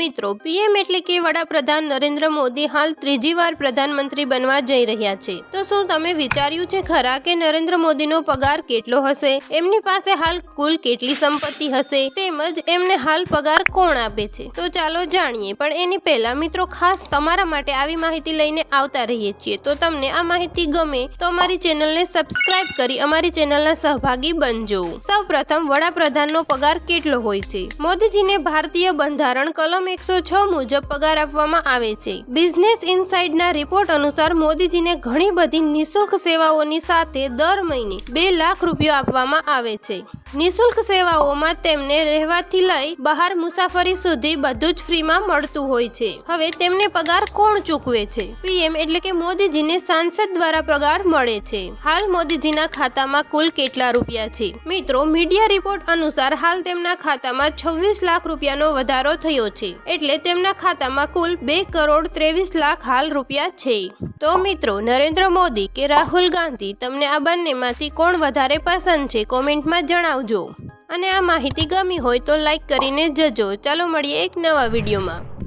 મિત્રો પીએમ એટલે કે વડાપ્રધાન નરેન્દ્ર મોદી હાલ ત્રીજી વાર પ્રધાનમંત્રી બનવા જઈ રહ્યા છે. તો શું તમે વિચાર્યું છે ખરા કે નરેન્દ્ર મોદીનો પગાર કેટલો હશે? એમની પાસે હાલ કુલ કેટલી સંપત્તિ હશે? તેમજ એમને હાલ પગાર કોણ આપે છે? તો ચાલો જાણીએ. પણ એની પહેલા મિત્રો, ખાસ તમારા માટે આવી માહિતી લઈને આવતા રહીએ છીએ. તો તમને આ માહિતી ગમે તો અમારી ચેનલને સબસ્ક્રાઇબ કરી અમારી ચેનલના સહભાગી બનજો. સૌ પ્રથમ વડાપ્રધાનનો પગાર કેટલો હોય છે? મોદીજીને ભારતીય બંધારણ કલમ એકસો છ મુજબ પગાર આપવામાં આવે છે. બિઝનેસ ઇનસાઇડના રિપોર્ટ અનુસાર મોદીજીને ઘણી બધી નિઃશુલ્ક સેવાઓની સાથે દર મહિને બે લાખ રૂપિયા આપવામાં આવે છે. નિઃશુલ્ક સેવાઓમાં તેમને રહેવાથી લઈ બહાર મુસાફરી સુધી બધું જ ફ્રીમાં મળતું હોય છે. હવે તેમને પગાર કોણ ચૂકવે છે? પીએમ એટલે કે મોદીજીને સાંસદ દ્વારા પગાર મળે છે. હાલ મોદીજીના ખાતામાં કુલ કેટલા રૂપિયા છે? મિત્રો, મીડિયા રિપોર્ટ અનુસાર હાલ તેમના ખાતામાં છવ્વીસ લાખ રૂપિયાનો વધારો થયો છે. એટલે તેમના ખાતામાં કુલ બે કરોડ ત્રેવીસ લાખ હાલ રૂપિયા છે. તો મિત્રો, નરેન્દ્ર મોદી કે રાહુલ ગાંધી, તમને આ બંનેમાંથી કોણ વધારે પસંદ છે? કોમેન્ટમાં જણાવજો અને આ માહિતી ગમી હોય તો લાઈક કરીને જજો. ચાલો મળીએ એક નવા વિડીયોમાં.